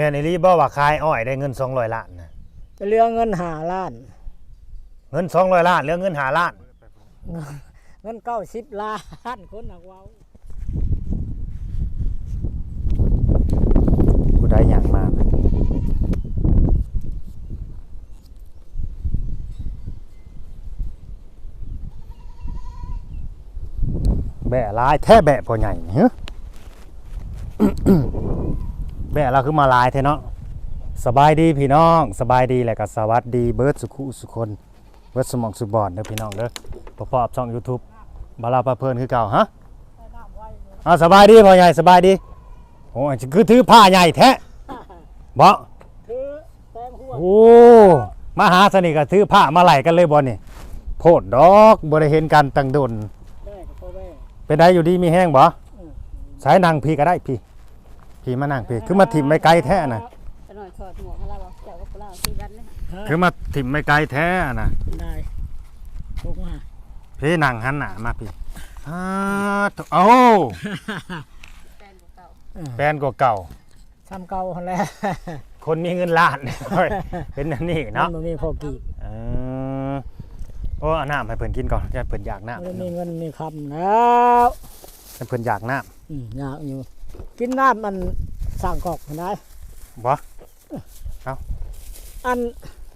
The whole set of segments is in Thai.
ม่นอีหลีบ่ว่าขายอ้อยได้เงิน200ล้านนะจะเหลือเงินหาล้าน เงิน200ล้านเหลือเงิน5ล้าน เงินเก้าสิบล้านคนหนักเว้าผู้ใดอยากมาแบะลายแท้แบะพ่อใหญ่นี่ฮะ แบะเราคือมาลายแท้เนาะสบายดีพี่น้อง สบายดีแหละก็สวัสดีเบิร์ดสุขุสุคนเบิร์ดสมองสุบอนเด้อพี่น้องเด้อประกอบช่อง YouTube บาลาปลาเพลินคือเก่าฮะอ่าสบายดีพ่อใหญ่สบายดีโอ้ยคือถือผ้าใหญ่แท้บ่คือแตงหัวโอ้มาหาสนิทก็ถือผ้ามาไหลกันเลยบ่นี่โพดดอกบ่ได้เห็นกันตั้งโดนแม่กับพ่อแม่เป็นได้อยู่ดีมีแห้งบ่อืมสายนางพี่ก็ได้พี่ พี่มานั่งพี่คือมาถิ่มไม่ไกลแท้น่ะจะหน่อยถอดหมวกให้เราบอกเจ้ากับเราคือกันเลยค่ะคือมาถิ่มไม่ไกลแท้น่ะได้พกมาพี่นั่งหันหน้ามาพี่อ้าถูโอ้แฟนของเก่าแฟนกว่าเก่า ซ้ำเก่าหั่นแหละคนมีเงินล้าน เป็นอันนี้เนาะมันบ่มีพอกีบเออโอ้เอาน้ำให้เพิ่นกินก่อนจะเพิ่นอยากน้ำมันมีเงินมีคำแล้วให้เพิ่นอยากน้อืมอยากอยู่ กินน้ำมันสั่งกอกหั่นได้ำบ่อัน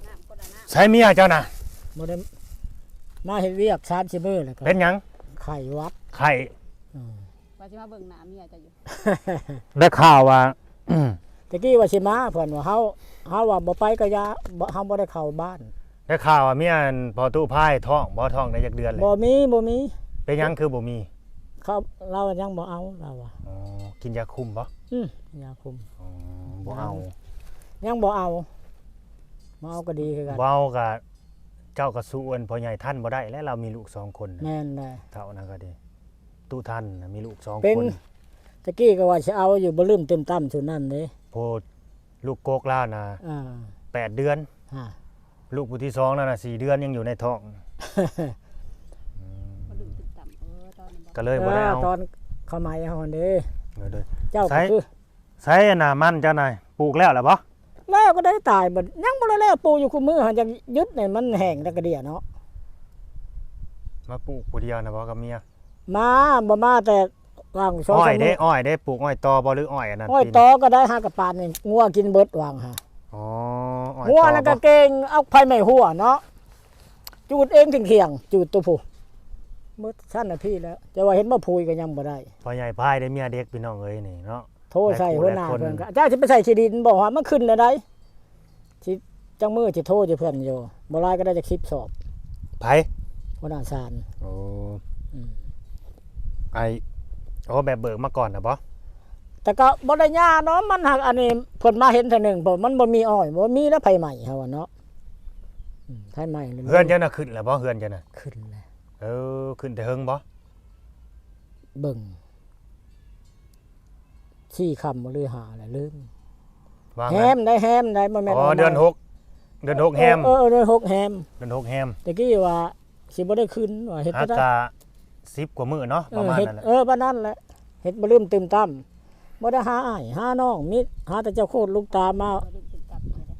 น้ำคนละน้ใช้เมียเจ้าน่ะบ่ได้มาเฮ็ดเวียกชามสิมื้อแล้วก็เป็นหยังไข่วัดไข่อืมำว่าจะมาเบิ่งหน้าเมียจะอยู่ได้ข่าวว่า ตะกี้ว่าสิมาเพิ่นว่าเฮาเฮาว่าบ่ไปก็อยาบ่เฮาบ่ได้เข้าบ้านได้ข่าวว่าเมียอันพอตู้พายท้องบ่ท้องได้จักเดือนเลยบ่มีบ่มีเป็นหยังคือบ่มี เขาเรายังบ่เอาเราอะอ๋อกินยาคุมบ่อืมยาคุมอ๋อบ่เอา ยังบ่เอามาเอาก็ดีคือกันเว้ากับเจ้าก็สู้อันพ่อใหญ่ท่านบ่ได้ และเรามีลูกสองคนน่ะแม่นได้เท่านั้นก็ดีตู้ท่านน่ะมีลูกสองเป็นคน ตะกี้ก็ว่าสิเอาอยู่บ่ลืมเต็มตั้มชุดนั้นเด้โพดลูกโกกล่าน่ะอ่าแปดเดือนฮะลูกผู้ที่สองนั่นน่ะสี่เดือนยังอยู่ในท้อง มาดึงติดต่ำเออตอนนั้นบอ กก็เลยบ่ได้เอาตอนเข้ามาเฮาหั่นเด้เดี๋ยวเด้อเจ้าใช่ก็คือใช้อันน่ะมันเจ้านายปลูกแล้วล่ะบ่แล้วก็ได้ตายบัดยังบ่ได้แล้วปลูกอยู่คุมือหันจะยึดนี่มันแห้งแล้วก็เดียเนาะมาปลูกผู้เดียวน่ะบ่กับเมียมาบ่มาแต่วางสองอ้อยสามเด้มื้ออ้อยเด้ปลูกอ้อยตอบ่หรืออ้อยอันนั้นอ้อยปีนตอก็ได้หากระปานนี่งัวกินเบิดวางหาอ๋ออ้อยงัวตอแล้วก็บ่เก่งเอาไผไม่หัวเนาะจูดเองถึงเขียงจูดตัวผู้เมื่อชั้นน่ะพี่แล้วแต่ว่าเห็นบ่พูยก็ยังบ่ได้พ่อใหญ่พายได้เมียเด็กพี่น้องเอ้ยนี่เนาะโทรใส่หลายหัวหน้าคนเพิ่นก็เจ้าสิไปใส่ขี้ดินบอกว่ามันขึ้นได้ไดสิจังมือสิโทรสิเพิ่นอยู่บ่หลายก็ได้จะคลิปสอบไผหัวหน้าศาลโอ้อืมไอโอ้แบบเบิกมาก่อนนะบ่แต่ก็บ่ได้ยาเนาะมันหักอันนี้เพิ่นมาเห็นเท่านึงเพราะมันบ่มีอ้อยบ่มีแล้วไผใหม่เฮาอะเนาะอืมไผใหม่ลยเฮือนเจ้าน่ะขึ้นแล้วบ่เฮือนเจ้าน่ะขึ้นแล้ว เออขึ้นแต่เฮิงบ่เบิ่งชี้คำบ่ลือหาแล้วลืมว่าแฮงั้นมได้แฮมได้บ่แม่นอ๋อว่าเดือนหกเดือนหกแฮมเออเออเดือนหกแฮมเดือนหกแฮมตะกี้ว่าสิบ่ได้ขึ้นว่าเฮ็ดอาบ่ได้ กา10กว่ามื้อเนาะเอประอมาณเฮ็ดนั้นแหละเออบ้านนั้นแหละเฮ็ดบ่ลืมตื่มตั้มบ่ได้หาอ้ายหาน้องมิหาแต่เจ้าโคตรลูกตามามาดึงติดต่ำเลยเด้อ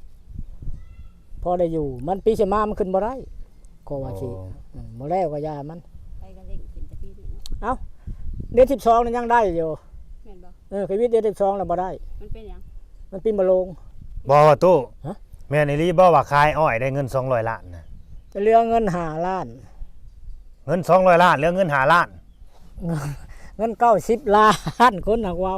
พอได้อยู่ มันปีสิมามันขึ้นบ่ได้ ก็ว่าสิโอ้อืมบ่แล้วก็ยามันไปก็เล่งกินแต่ปีนี้เนาะเดือน12นี่ยังได้อยู่แม่นบอกเออชีวิตเดือน12แล้วบ่ได้ มันเป็นหยังมันปีมะโรงบ่ว่าตู้ฮะ แม่นอีหลีบ่ว่าขายอ้อยได้เงิน200ล้านน่ะจะเหลือเงิน5ล้าน เงิน200ล้านเหลือเงิน5ล้าน เงิน90ล้านคนน่ะเว้า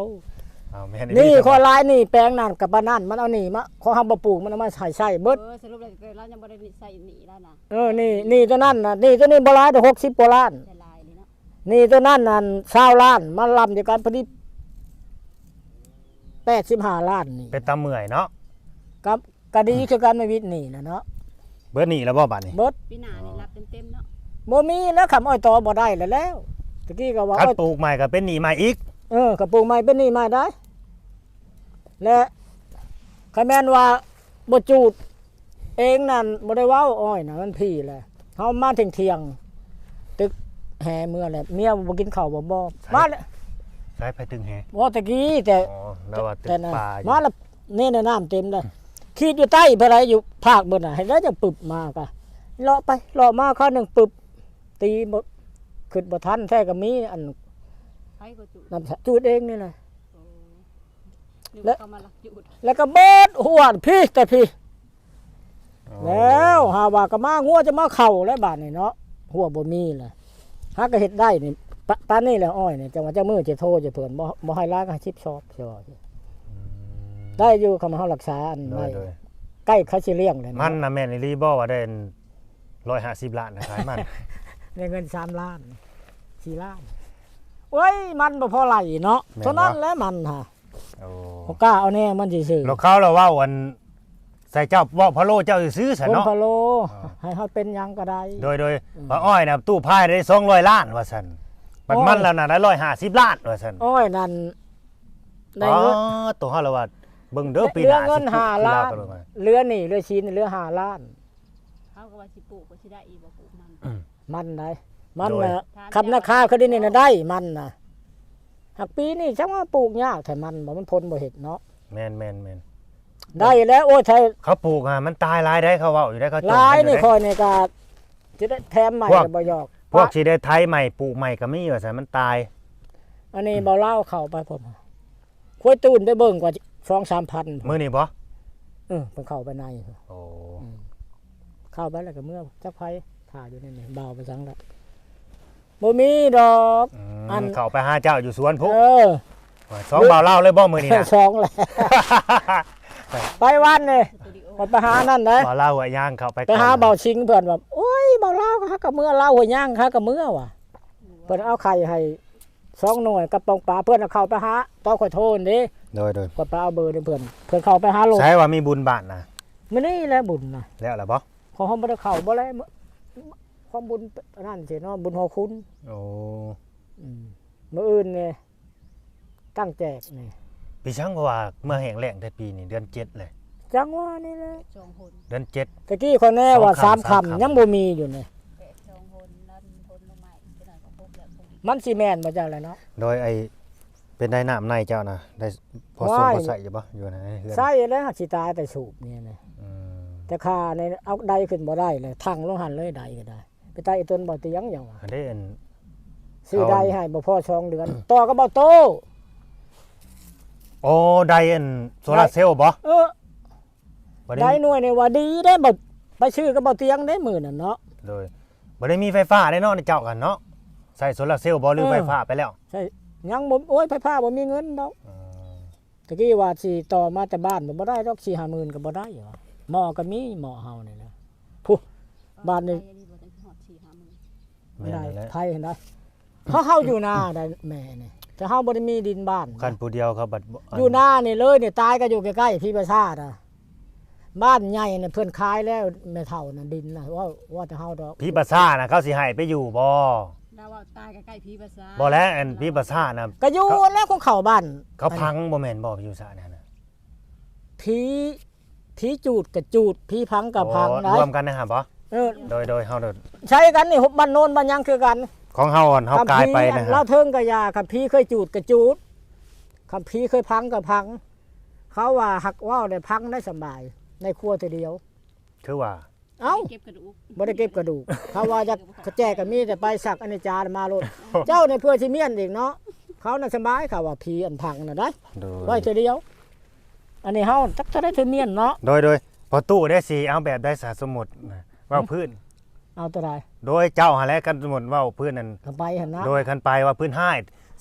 อ้าวแม่นอีหลีนี่จังขอหลายนี่แปลงนั่นกับบ้านนั่นมันเอานี่มาขอเฮาบ่ปลูกมันเอามาใช้ใช้เบิดเออสรุปเลยเรายังบ่ได้ใส่หนีแล้วนะเออนี่นี่ตัวนั่นน่ะนี่ตัวนี้บ่หลายแต่หกสิบกว่าล้านใส่ลายเลยเนาะนี่ตัวนั่นนั่นชาวล้านมาลำเดียวกันพอดีแปดสิบห้าล้านนี่เป็นตาเมื่อยเนาะกับกะดีคือกันไม่วิทย์นี่นะเนาะเบิดหนี้แล้วบ่บัดนี้เบิดปีหน้านี่รับเต็มๆเนาะบ่มีแล้วคำอ้อยตอบ่ได้แล้วแล้วตะกี้ก็ว่าคันอ้อยปลูกใหม่ก็เป็นหนี้ใหม่อีกเออกระปุกใหม่เป็นนี่ใหม่ได้ และคะแมนว่าบ่จูด เองนั่นบ่ได้เว้าอ้อยน่ะมันพี่แหละเฮามาถึงเที่ยงๆตึกแห่เมื่อแหละเมียบ่กินข้าวบ่บ่มาแล้วใช้ไปตึงแฮว่าตะกี้แต่อ๋อแล้วว่าตึกแต่นะป่าอยู่มาละนี่ในน้ำเต็มเลยขีดอยู่ใต้เพนไรอยู่ภาคบนน่ะเห็นแล้วจะปึบมากะเลาะไปเลาะมาข้าวหนึ่งปึบตีบขึ้นบ่ทันแท้ก็มีอันไผก็จุดน้ำจูดเองนี่นะโอ้ นึกและว่าเขามาลักจุดแล้วก็เบิดหัวพี่แต่พี่ แล้วหาว่าก็มางัวจะมาเข่าแล้วบาดนี่เนาะหัวบ่มีแหละหาก็เฮ็ดได้นี่ปะปานนี่แหละอ้อยนี่จังว่าเจ้ามือจะโทรจะเพิ่นบ่บ่ให้ล้างให้ชิปชอบชอบได้อยู่คำเฮารักษาอันโดไว้ยโดยใกล้เขาสิเลี้ยงเลยมันนะแม่นอีหลีบ่ว่าได้ร้อยห้าสิบล้านนะขายมันได้เงิน3ล้าน4ล้านโอ้ยมันบ่พอไหลเนาะเท่านั้นแหละมันฮะ โอ้บ่กล้าเอาแน่มันสิซื้อแล้วเขาเราเว่าอันใส่เจ้าเว่าพะโลเจ้าสิซื้อซะคนเนาะ พะโลอ่าให้เฮาเป็นหยังก็ได้ โดยโดยว่าอ้อยนะตู้พายได้200ล้านว่าซั่นบัดอ้อยมันแล้วน่ะได้150ล้านว่าซั่นอ้อยนั่นได้อ๋อเงิน ตัวเฮาละว่าเบิ่งเด้อปีหเรือน้าเงินสิห้าล้าน สิเรไปเบิ่งเรือนี่เรือชิ้นเรือห้าล้าน เขาก็ว่าสิปลูกก็สิได้อีกบ่ปลูกมัน มันได้มันโดยนะคำนาคาเขาได้นี่นะได้มันนะ หักปีนี่ช่างว่าปลูกยากแต่มันบ่มันพ้นบ่เห็ดเนาะแม่นแม่นแม่นได้แล้วโอ้ยไทยเขาปลูกอะมันตายหลายได้เขาเว้าอยู่ได้เขาจมหลายกันี่อยู่คได้อยนี่ก็จะได้แถมใหม่พวกก็บ่ยอกพวกสิได้ไทยใหม่ปลูกใหม่ก็มีว่าซั่นมันตาย อันนี้บ่เล่าเข้าไปผมคุยตูนไปเบิ่งกว่า2-3,000มื้อนี้บ่เออเพิ่นเข้าไปในโอ้เข้าไปแล้วก็เมื่อจักไผถ่าอยู่นี่นี่เบาไปจังละ บ่มีดอก อืมอัน เข้าไปหาเจ้าอยู่สวนพุเออสองบ่าวเล่าเลยบ่มื้อนี้นะ สองแหละไปวันนี่สตูดิโอไปหานั่นนะบ่าวเล่าหัวย่างเข้าไปไปหาก่อนเบาชิงเพื่อนแบบโอ้ยเบาเล่าฮักกับเมื่อเล่าหัวย่างฮักกับเมื่อว่ะเพื่อนเอาไข่ให้สองหน่วยกับปองปลาเพื่อนเอาเข้าไปหาต้องขอโทษนี่โดยโดยกดปลาเอาเบอร์เด้อเพื่อนเพื่อนเข้าไปหาโลกใช้ว่ามีบุญบาทนะไม่นี่แหละบุญนะแล้วล่ะบ่ขอห้องบ่ได้เข้าบ่แล้ว ความบุญนั่นสิเนาะบุญหอคุณโอ้อืมมื้ออื่นนี่ตั้งแจกนี่ปีช่างเพราะว่าเมื่อแห้งแล้งแต่ปีนี้เดือนเจ็ดเลย จังว่านี่แหละจองหนเดือนเจ็ด ตะกี้คนแน่ว่าสสาองมคำสามคำคำ ยังบ่มีอยู่นี่แปะจองหนนั่นทนลงใหม่จะหน่อยก็พบแล้วคงมันสิแม่นบ่จังแหละเนาะ โดยไอเป็นได้น้ำในเจ้านะได้พอส่งว้าย พอใส่อยู่บ่อยู่ในเรือนใช่แล้วสิตายแต่สูบนี่นะอืมแต่ค่าในเอาใดขึ้นบ่ได้เลยทางลงหันเลยใดก็ได้ ไปใต้ไอ้ต้นบ่เตียงหยังวะอันนี้อัน ซื้อเอาใดให้บ่พอช่องเดือน ต่อก็บ่โต โอ้ได้อันโซลาร์เซลล์บ่เออ บ่ได้ได้หน่วยนี่ว่าดีได้บ่ไปซื้อก็บ่เตียงได้มื้อนั่นเนาะ โดยบ่ได้มีไฟฟ้าได้เนาะในเจ้ากันเนาะใส่โซลาร์เซลล์บ่หรือเออ ไฟฟ้าไปแล้วใช่ยังบ่โอ้ยไฟฟ้าบ่มีเงินดอกอืมตะกี้ว่าสิต่อมาแต่บ้านบ่ได้ดอก4 5หมื่นก็บ่ได้หรอหม้อก็มีหม้อเฮานี่นะผู้บ้านนี่ แม่นได้แล้ว ไทยเห็นได้เฮาเฮาอยู่นาได้แม่นี่แต่เฮาบ่ได้มีดินบ้านคันผู้เดียวเขาบัดบ่อยู่หน้านี่เลยเนี่ยตายก็อยู่ใกล้ๆพี่ประชาติอะบ้านใหญ่เนี่ยเพื่อนขายแล้วแม่เฒ่าน่ะดินน่ะว่าว่าจะเฮาดอกพี่ประสาน่ะเขาสิให้ไปอยู่บ่ดาวว่าตายใกล้ๆผีภาษาบ่แล้วอันพี่ประสาน่ะก็อยู่แล้วของเขาบ้านเขาพังบ่แม่นบ่พี่ประสาเนี่ยนะผีผีจูดกับจูดผีพังกับพังโอ้ได้รวมกันนะครับบ่เออ โดยโดยเฮาโดยใช้กันนี่บ้านโนนบ้านยังคือกันของเฮาอ่อนเฮากลายไปนะคเรารับเทิงกับยาคับผีเคยจูดกับจูดคับผีเคยพังกับพัง เขาว่าหักว่าวได้พังได้สบาย ในครัวทีเดียว คือว่า เอ้า เก็บกระดูก บ่ได้เก็บกระดูก เขาว่าจะกระแจกก็มีแต่ไปสักอันนี้จารมาโลด เจ้าในยเพื่อสิเมียนอีกเนาะ เขาน่ะสบายเขาว่าผีอันพังน่ะได้โดยไว้เทีเดียว อันนี้เฮาจักจะได้เทอเมียนเนาะ โดยโดยพอตู้ได้สิเอาแบบได้สาสมุดนะ เว่าพื้น เอาตัวใดโดยเจ้าหาแล้วกันสมุดเว่าพื้นนั่นก็ไปหั่นนะ โดยคันไปว่าพื้นให้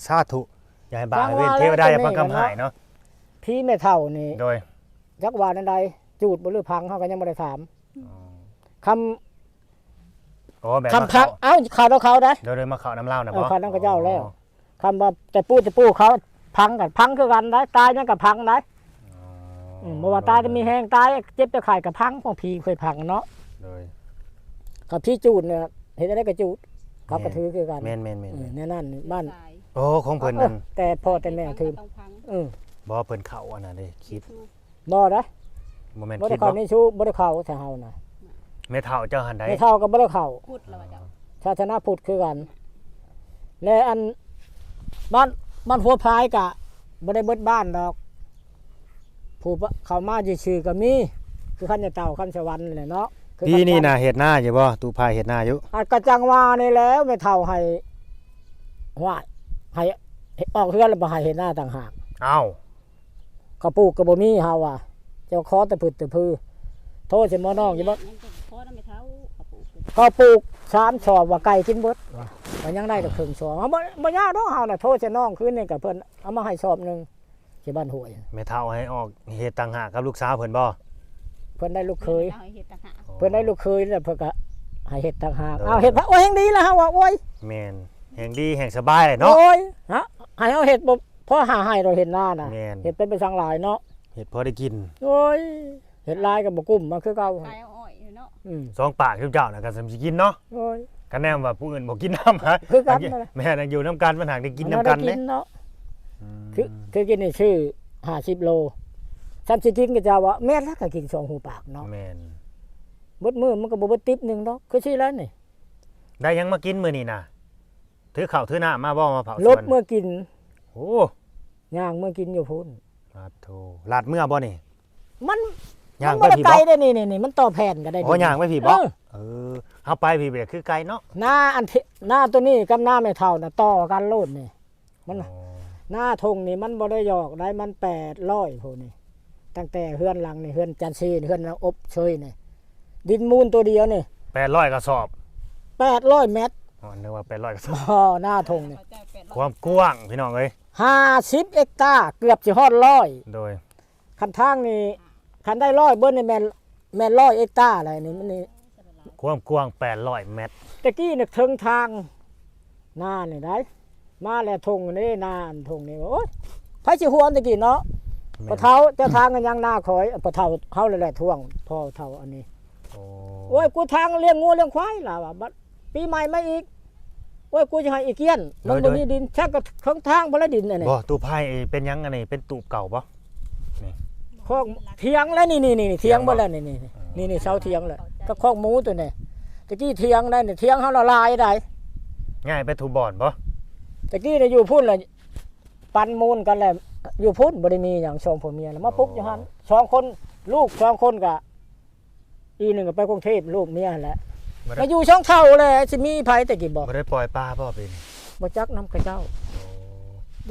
สาธุอย่าให้บาปจังให้เวรว่าเทวดาแล้วอย่าพังจะแม่คำให้เนาะผีแม่เฒ่านี่โดยจักว่านันใดจูดบ่หรือพังเฮาก็ยังบ่ได้ถามคำโอ้แบบคำพักเอ้าข่าวเขาได้โดยโดยมาเข้าน้ำเล่านะเอบ่อเข้าน้ำกระเจ้าแล้วคำว่าแต่ปู้จะปู้เขาพังกันพังคือกันได้ตายยังก็พังได้อ๋ออืมบ่ว่าตายจะมีแห้งตายเจ็บจะไข่กับพังของผีเคยพังเนาะ โดย กับพี่จูดเนี่ยเห็นอะไรกับจูดเขาก็ถือคือกันแม่นแม่นแม่นเออแม่นแน่นั่นบ้านตายโอ้ของเพิ่นนั่นแต่พ่อแต่แม่ถือต้องพังเออบ่เพิ่นเข้าอันนั้นเด้คิดบ่ได้บ่แม่นบ่คิได้ดเข้าบ่ในชู้บ่ได้เข้าแต่เฮานะแม่เฒ่าเจ้าหันใดไม่เท่าก็บ่ได้เข้า พูดแล้วว่าเจ้าศาสนาพุทธคือกัน และอันบ้านบ้านหัวพายกะบ่ได้เบิดบ้านดอก ผู้ปะเขามาชื่อๆก็มี คือคันจะเต่าคันสวรรค์นี่แหละเนาะ คือพี่นี่น่ะเฮ็ดหน้าอยู่บ่ตูพายเฮ็ดหน้าอยู่อัดกระจังว่านี่แล้วไม่เท่าให้ว่าให้ให้ออกเฮือนแล้วบ่ให้เห็นหน้าต่างหากเอ้าเขาปลูกก็บ่มีเฮาว่าเจ้าคอแต่พืชแต่พือโทษสิหมอน้องอยู่บ่ยังเป็นพอได้ไม่เท่าเขาปลูกเป็นเขาปลูกสามชอบว่าไก่กินเบิดว่ามันยังได้แต่ครึ่งชอบเฮาบ่บ่ยากดอกเฮาน่ะโทษสิน้องคืนนี่กับเพิ่นเอามาให้ชอบหนึงที่บ้านห้วยแม่เฒ่าให้ออกเฮ็ดต่างหากกับลูกสาวเพิ่นบ่ เพิ่นได้ลูกเคย อาให้เฮ็ดต่างหากเพิ่นได้ลูกเคยแล้วเพิ่นก็ให้เฮ็ดต่างหากเอาเฮ็ดพระโอ้ยแห่งดีแล้วเฮาว่าโอ้ยแม่นแห่งดีแห่งสบายเลยเนาะ โอ้ยฮะให้เอาเฮ็ดบ่พอหาให้เราเห็นหน้าน่ะแม่น เฮ็ดเป็นไปสังหลายเนาะเฮ็ดพอได้กินโอ้ยเฮ็ดหลายก็บ่กุ้มมาคือเก่าขายเอาอ้อยอยู่เนาะอืมสองปากคือเจ้าน่ะก็สำสิกินเนาะโอ้ย กันแน่ว่าผู้อื่นบ่กินน้ำฮะคือกันนั่นแหละ แม่นอยู่น้ำกันมันหากได้กินน้ำกันมัเด้ได้เนาะมคือคือกินนี่ชื่อ50โล ซ้ำสิกินก็จะว่าแม่นแล้วก็กินสองหูปากเนาะแม่นเบิดมื้อมันก็บ่เบิดติ๊บหนึงเนาะคือสิแล้วนี่ได้หยังมากินมื้อนี้น่ะถือข้าวถือน้ามาบ่มาเผาสลวดนเมื่อกินโอ้ย่างเมื่อกินอยู่พุ่นลาดโทลาดเมื่อบ่นี่มันย่างมันไปบ่ได้พี่ไกลบ่ได้นี่นี่นี่มันต่อแผ่นก็ได้โอ้ย่างไปพี่บ่เออเออเฮาไปพี่ไปคือไกลเนาะหน้าอันที่หน้าตัวนี้กับหน้าไม่เท่าน่ะต่อกันโลดนี่มัน อ๋อหน้าทงนี่มันบ่ได้หยอกได้มัน800พุ่นนี่ ตั้งแต่เฮือนหลังนี่เฮือนจันทร์ซีนี่เฮือนนางอบเชยนี่ดินมูลตัวเดียวนี่800กระสอบ800เมตรอ๋อนึกว่า800กระสอบอ๋อหน้าทงนี่เขาจ่ายแปดความกว้างพี่น้องเอ้ย50เอกตาร์เกือบสิฮอดร้อยโดยคันทางนี่คันได้ร้อยเบิ้นนี่แม่นแม่นร้อยเอกตาร์อะไรนี่มันนี่ความกว้าง800เมตรตะกี้นึกถึงทางหน้านี่ได้มาแล้วทงนี่หน้าอันทงนี่โอ้ยไผสิห่วงตะกี้เนาะ แม่นปะเทาเจ้าทางกันยังหน้าคอยปะเทาเฮาเลยแหละท่วงพ่อเทาอันนี้โอ้โอ้ยกูทางเลี้ยงงูเลี้ยงควายล่ะว่าบัดปีใหม่มาอีกโอ้ยกูจะให้อีกเกี้ยนมันบ่มีดินแค่ก็ข้างทางบ่ละดินอันนี้บ่ตู้ไผ่เป็นหยังอันนี้เป็นตูบเก่าบ่คอกเถียงแล้วนี่นี่นี่เถียงบ่แล้วนี่นี่นี่นี่เสาเถียงแล้วก็คอกหมูตัวนี้ตะกี้เถียงได้นี่เถียงเฮาละลายได้ง่ายไปถูบ่อนบ่ตะกี้เนี่ยอยู่พุ่นเลยปันมูลกันแหละ อยู่พุ่นบริมีอย่างสองผัวเมียน่ะมาปุ๊กอยู่หันสองคนลูกสองคนกะอีหนึ่งก็ไปกรุงเทพลูกเมียนั่นแหละบ่ได้มาอยู่ช่องเท่าเลยสิมีไผแต่กี่บอกบ่ได้ปล่อยปลาบ่เป็นบ่จักน้ำกระเจ้าโอ้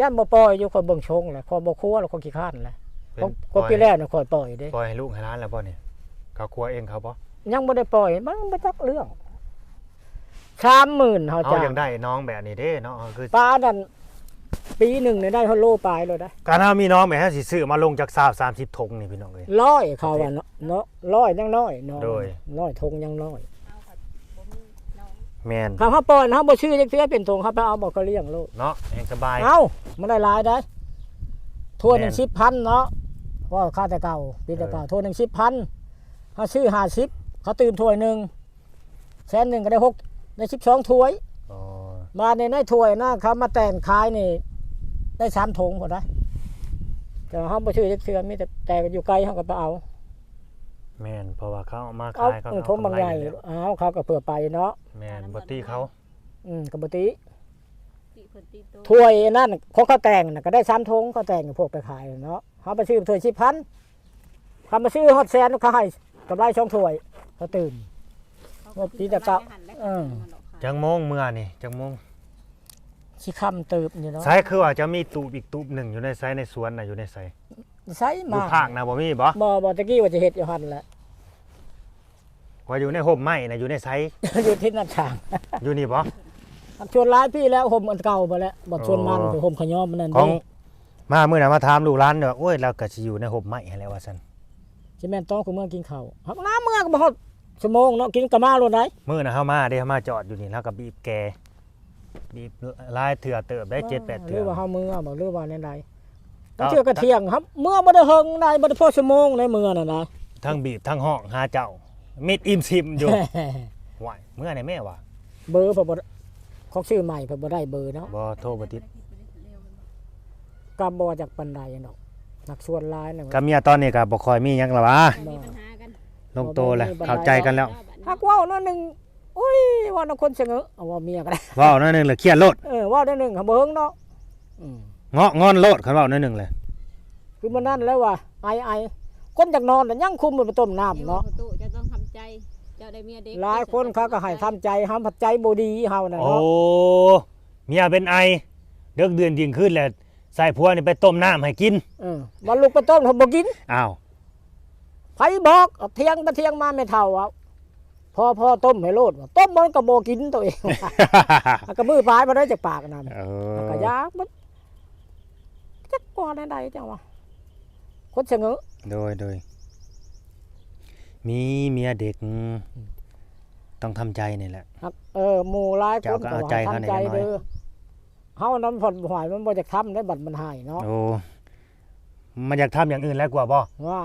ย่านบ่ปล่อยอยู่คนเบิ่งชงแหละคนบ่ครัวแล้วคนขี้ข้านแหละเป็คนนคนปีแรกน่ะคอยปล่อยเด้ ปล่อยให้ลูกให้หล้านแล้วบ่นี่เขาครัวเองเขาบ่ยังบ่ได้ปล่อยมันบ่จักเรื่อง30,000เฮาเอาจ้ายังได้น้องแบบนี้เด้เนาะคือ ปลานั่น ปีหนึ่งเนี่ยได้ฮอลโลปลายเลยได้การถ้ามีน้องแบบให้สิซื้อมาลงจาก20 30ถงนี่พี่น้องเอ้ยร้อยเขาว่าเนาะเนาะร้อยยังน้อยน้อยโดยน้อยทงยังน้อยเอาค่ะบ่มีน้องแม่นเขาเขาปล่อยนะเขาบ่ชื่อจักเทื่อเป็นทงเขาไปเอาบอกเขาเลี้ยงโลดเนาะแห่งสบายเอ้ามันได้หลายได้ทั่วหนึ่งแม่นสิบพันเนาะว่าค่าแต่เก่าปีแต่เก่าทั่วหนึ่งสิบพันเขาชื่อห้าสิบเขาตื่นถ้วยหนึ่งแสนหนึ่งก็ได้หกได้สิบสองถ้วยอ๋อ มาในในถ้วยนะเขามาแต่งขายนี่ ได้สามถุงพอได้แต่เขาบ่ชื่อจักเทื่อมีแต่แต่อยู่ไกลเขาก็ไปเอา แม่นเพราะว่าเขาเอามาเอาขายเขาเออก็ทงบางใหญ่กำไรอยู่แล้วเอาเขาก็เผื่อไปเนาะแม่นบ่ตีเขาอืมกับบติตีเพิ่นตีโตถ้วยนั่นเขาเขาแต่งน่ะก็ได้สามทงเขาแต่งพวกไปขายเนาะเขาไปซื้อถ้วยสิบพันเขามาซื้อฮอตแซนเขาให้กำไรช่องถ้วยเขาตื่นเขาว่าตีแต่เก่า หันได้เออ มันดอกค่ะ จังโมงเมื่อนี่จังโมงชิคำตืบนี่เนาะไซคือว่าจะมีตูบอีกตูบหนึ่งอยู่ในไซในสวนน่ะอยู่ในไซใช่อยู่มากภาคนะบ่มีบ่บ่บ่ตะกี้ว่าจะเฮ็ดอยู่หันแหละว่าอยู่ในห่มไม้น่ะอยู่ในไซอยู่ที่หนัดฉางอยู่นี่บ่ชวนร้ายพี่แล้วห่มอันเก่าไปแล้วบ่ชวนมันอ๋อไปห่มขย้อมมันนั่นของนี่มามื้อน่ะมาถามลูกร้านเด้อโอ้ยเราก็สิอยู่ในห่มไม้ให้แล้วว่าซั่นสิแม่นต้องคือเมื่อกินข้าวหักน้ำเมื่อก็บ่ฮอด ชั่วโมงเนาะกินกะมาโลดได้มื้อน่ะเฮามาเด้เฮามาจอดอยู่นี่แล้วก็บีบแกบีบลายเถื่อเติบได้7 8หเถื่รืออว่าเฮามือบ่หรือว่าแนวใดเอาตั้งเทื่อกระเที่ยงครับ เมื่อบ่ได้เฮิงได้บ่ได้พอชั่วโมงในมือน่ะนะ ทั้งบีบทั้งห้องหาเจ้ามิดอิ่มซิมอยู่ไหวเมื่อไหนแม่วะเบอร์เพิ่นบ่ได้ของชื่อใหม่เพิ่นบ่ได้เบอร์เนาะบ่โทรบ่ติดก็บ่จากปานใดเนาะนักชวนหลายน่ะกับเมียตอนนี้ก็บ่ค่อยมีหยังและวะ มีปัญหากัน ลงโตแล้วเข้าใจกันแล้วฮักเว้าเนาะหนึงอุ้ยเว่านักคนเสงอเอาว่าเมียก็ได้เว้าหน้อยหนึงเลยเครียดโลดเออเว่าได้หนึงเขาเบิ่งเนาะอืมเงาะงอนโลดคันเว้าหน้อยหนึงเลยคือมันนั่นแล้วว่าไอไอคนจากนอนน่ะยังคุมมันไปต้มน้ำอยู่เนาะประตูจะต้องทำใจเจ้าได้เมียเด็กหลายคนเขาก็ให้ทำใจเฮาผัดใจบ่ดีเฮาน่ะโอ้เนาะเมียเป็นไอเดึกเดือนยิ่งขึ้นแหละใส่ผัวนี่ไปต้มน้ำให้กินเออวันลูกไปต้มเขาบ่กินอ้าว ไผบอกเอาเที่ยงไปเที่ยงมาไม่เท่าเอาพอพอต้มให้โลดว่าต้มมันก็บ่กินตัวเองว่าก็มือปลายบ่ได้จากปากนั่นเอมันอก็ยากมันจักกว่าใดๆจังวะคนเสงอโดยโดยมีเมียเด็ก ต้องทำใจนี่แหละครับเออหมู่หลายคนเจ้าก็เอาใจเขาทำหน่ใจอยเด้อเฮานั้นผ่อนหวยมันบ่จะทำได้บัดมันหายเนาะโอ้ มันอยากทำอย่างอื่นแล้วกว่าบ่ว่า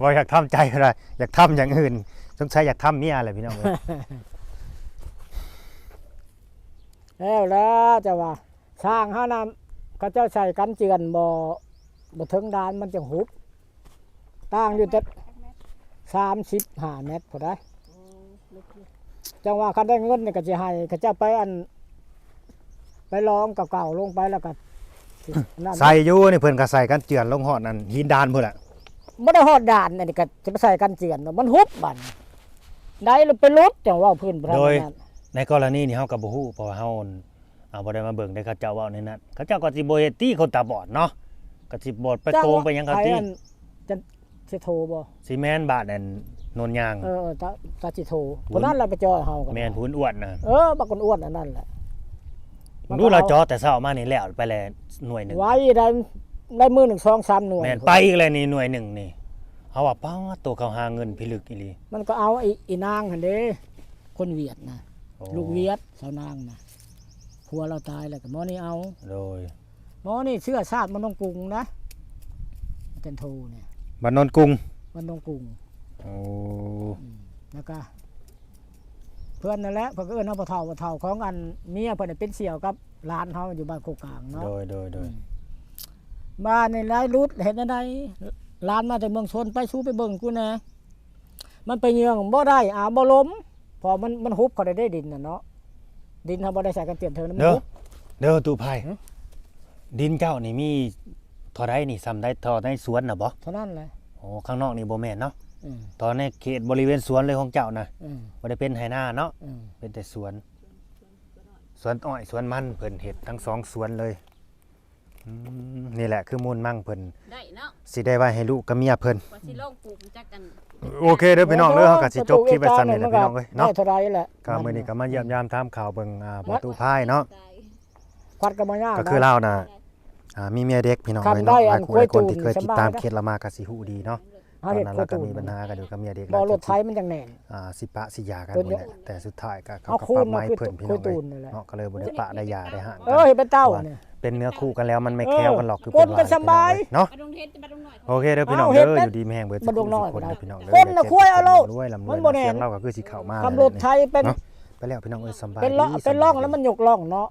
บ่อยากทำใจอะไรอยากทำอย่างอื่น สงสัยอยากทำเมียอะไรพี่น้องเอ้ย แล้วแล้วจะว่าสร้างเฮานำเขาเจ้าใส่กันเจือนบ่บ่ถึงดานมันจังหุบต่างอยู่แต่35เมตรพอได้โอ้ลึกอยู่จังว่าคันได้เงินนี่ก็สิให้เขาเจ้าไปอัน ไปลองเก่าๆลงไปแล้วก็สินั่น ใส่อยู่นี่เพิ่นก็ใส่กันเจือนลงหอดนั่นหินดานพุ่นล่ะบ่ได้ฮอดด่านอันนี้ก็จะไปใส่กันเจือนเนาะมันหุบบัดได้แล้วไปลดจังว่าพื้นบ่ทันนั้นในกรณีนี้เฮาก็บ่ฮู้เพราะว่าเฮาเอาบ่ได้มาเบิ่งได้เขาเจ้าเว้าในนั้นเขาเจ้าก็สิบ่เฮ็ดตี้คนตาบอดเนาะก็สิบ่ไปโกงไปหยังเขาติไอ้อันจะสิโทรบ่สิแม่นบาทนั่นโนนยางเออเออตาตาสิโทรคนนั้นเราไปจอยเฮากันแม่นผู้อ้วนน่ะเออบักคนอ้วนอันนั้นแหละ ดูเราจอแต่เช้ามานี่แล้วไปแล้วหน่วยหนึงไว้ได้ได้มือหนึ่งสองสามหน่วยแม่นไปอีกแล้วนี่หน่วยหนึงนี่เฮาว่าป้าตัวเขาหาเงินพิลึกอีหลีมันก็เอาไอ้อีนางหั่นเด้คนเวียดนะโอ้ลูกเวียดสาวนางนะผัวเราตายแล้วก็หมอนี่เอาโดยหมอนี่เชื่อชาติมันต้องกรุงนะเต็นโทเนี่ยบ้านโนนกรุงมันต้องกรุงโอ้แล้วก็ เพื่อนนั่นแหละเพื่อนก็เอิ้นเอาปะเฒ่าปะเฒ่าของอันเมียเพิ่นนะเป็นเสี่ยวกับหลานเฮาอยู่บ้านโคกลางเนาะโดยโดยโดยบ้านในไรรุดเห็นอะไรหลานมาแต่เมืองชนไปสู้ไปเบิ่งกูแหน่มันไปเยืองบ่ได้อาบ่ล้มเพอมันมันฮุบเขาได้ได้ดินน่ะเนาะดินเขาบ่ได้ใส่กันเตียนเธอนะมันเด้อฮุบเด้อตู่ไผ่ฮะดินเจ้านี่มีเท่าใดนี่ซ้ำได้เท่าในสวนน่ะบ่เท่านั้นเลยโอ้ข้างนอกนี่บ่แม่นเนาะอืม ตอนในเขตบริเวณสวนเลยของเจ้านะอืมบ่ได้เป็นไหนาเนาะอืมเป็นแต่สวน สวนอ้อยสวนมันเพิ่นเฮ็ดทั้งสองสวนเลยอืมนี่แหละคือมูลมั่งเพิ่นได้เนาะสิได้ไว้ให้ลูกกับเมียเพิ่นว่าสิลองปลูกจักกันโอเคเด้อพี่น้องเด้อเฮาก็สิจบคลิปไว้ซั่นนี่แหละพี่น้องเอ้ยเนาะได้เท่าไรแหละก็มื้อนี้ก็มาเยี่ยมยามถามข่าวเบิ่งอ่าประตูพายเนาะตายควัดกันมายากก็คือนะเราน่ะอ่ามีเมียเด็กพี่น้องครับเอ้ยเนาะได้หอัลายนคนหลายคนกล้วยตูนที่เคยติดสบายตามนะเคล็ดละมาก็สิฮู้ดีเนาะเฮา ตอนเฮ็ดนั้นโคเราก็ตูนมีปัญหากันอยู่กับเมียเด็กบ่รถหไทลายยมันจังแน่นอ่าสิปะสิยากันตัวหมเดีดยวแหละแต่สุดท้ายก็เขาเอาก็คูปรัณบมาไม้คือเพิ่นพี่คุน้อยงตูเอ้ยนนี่แหละเนาะก็เลยบ่ได้ปะได้ยาได้ห่างเอกันอเฮ็ดเป็นเต้าเนี่ยเป็นเนื้อคู่กันแล้วมันไม่เออแคล้วกันหรอกคือคเป็นนหก็วายสบายเนาะมาดงเทศจะมาดงหน่อยโอเคเด้อพี่น้องเอาเด้เฮ็ดอแม่อยู่ดีมีแห่งเบิดมาดงน้อยทุกคนก็ได้เด้อพี่น้องเด้อคนน่ะคุยเอาโลดรวยลำรมัวยนบ่แน่เสียงเราก็คือสิเข้ามาคำรถไทยเป็นเนาะไปแล้วพี่น้องเอ้ยสำบายเป็นล่องดีเป็นสำบายร่องดีแล้วมันยกล่องเนาะ